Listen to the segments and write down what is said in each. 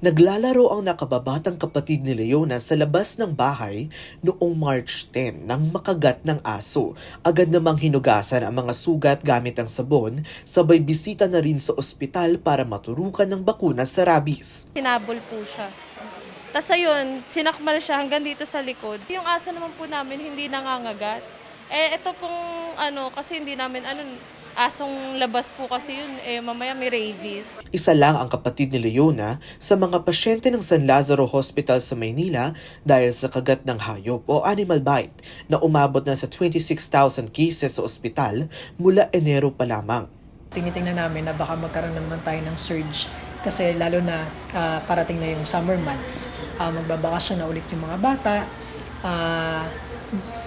Naglalaro ang nakababatang kapatid ni Leona sa labas ng bahay noong March 10 nang makagat ng aso. Agad namang hinugasan ang mga sugat gamit ang sabon, sabay bisita na rin sa ospital para maturukan ng bakuna sa rabies. Sinabol po siya. Tapos ayun, sinakmal siya hanggang dito sa likod. Yung aso naman po namin hindi nangangagat. Eh, ito pong ano, kasi hindi namin, ano, asong labas po kasi yun, eh, mamaya may rabies. Isa lang ang kapatid ni Leona sa mga pasyente ng San Lazaro Hospital sa Maynila dahil sa kagat ng hayop o animal bite na umabot na sa 26,000 cases sa ospital mula Enero pa lamang. Tinitingnan namin na baka magkaroon naman tayo ng surge kasi lalo na ah, parating na yung summer months. Uh, magbabakasyon na ulit yung mga bata. Ah,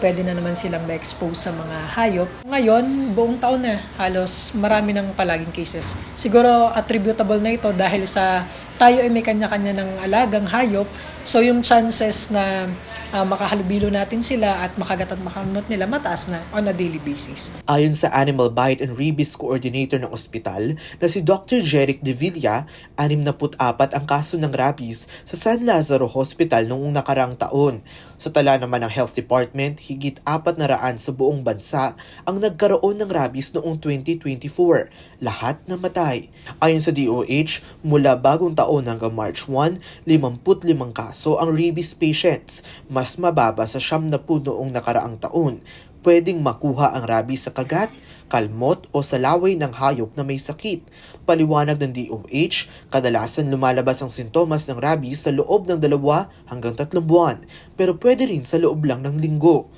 pwede na naman silang ma-expose sa mga hayop. Ngayon, buong taon na, halos marami ng palaging cases. Siguro attributable na ito dahil sa tayo ay may kanya-kanya ng alagang hayop. So yung chances na ah, makahalubilo natin sila at makagat at makamot nila mataas na on a daily basis. Ayon sa Animal Bite and Rabies Coordinator ng ospital na si Dr. Jeric De Villa, 64 ang kaso ng rabies sa San Lazaro Hospital noong nakarang taon. Sa tala naman ng Health Department, higit 400 sa buong bansa ang nagkaroon ng rabies noong 2024. Lahat namatay. Ayon sa DOH, mula bagong taon hanggang March 1, 55 kaso ang rabies patients, mas mababa sa siyam na noong nakaraang taon pwedeng makuha ang rabies sa kagat, kalmot o sa laway ng hayop na may sakit. Paliwanag ng DOH, kadalasan lumalabas ang sintomas ng rabies sa loob ng dalawa hanggang tatlong buwan, pero pwede rin sa loob lang ng linggo.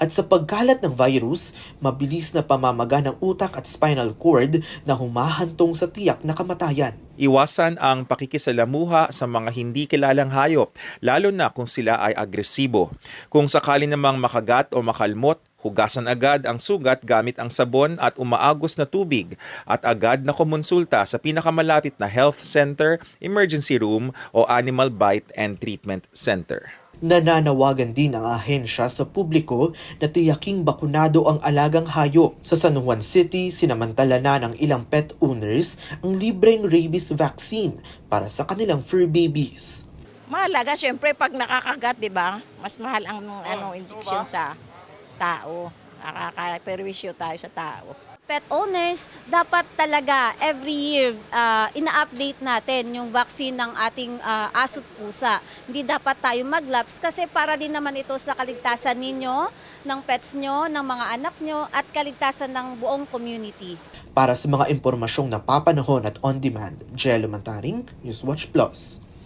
At sa pagkalat ng virus, mabilis na pamamaga ng utak at spinal cord na humahantong sa tiyak na kamatayan. Iwasan ang pakikisalamuha sa mga hindi kilalang hayop, lalo na kung sila ay agresibo. Kung sakali namang makagat o makalmot, hugasan agad ang sugat gamit ang sabon at umaagos na tubig at agad na kumonsulta sa pinakamalapit na health center, emergency room o animal bite and treatment center. Nananawagan din ang ahensya sa publiko na tiyaking bakunado ang alagang hayop. Sa San Juan City, sinamantala na ng ilang pet owners ang libreng rabies vaccine para sa kanilang fur babies. Mahalaga, syempre, pag nakakagat, di ba? Mas mahal ang ano, injection sa tao. Nakaka-perwisyo tayo sa tao. pet owners, dapat talaga every year ah, ina-update natin yung vaccine ng ating ah, aso't pusa. Hindi dapat tayo maglaps kasi para din naman ito sa kaligtasan ninyo, ng pets nyo, ng mga anak nyo, at kaligtasan ng buong community. Para sa mga impormasyong napapanahon at on-demand, Jello Mantaring, Newswatch Plus.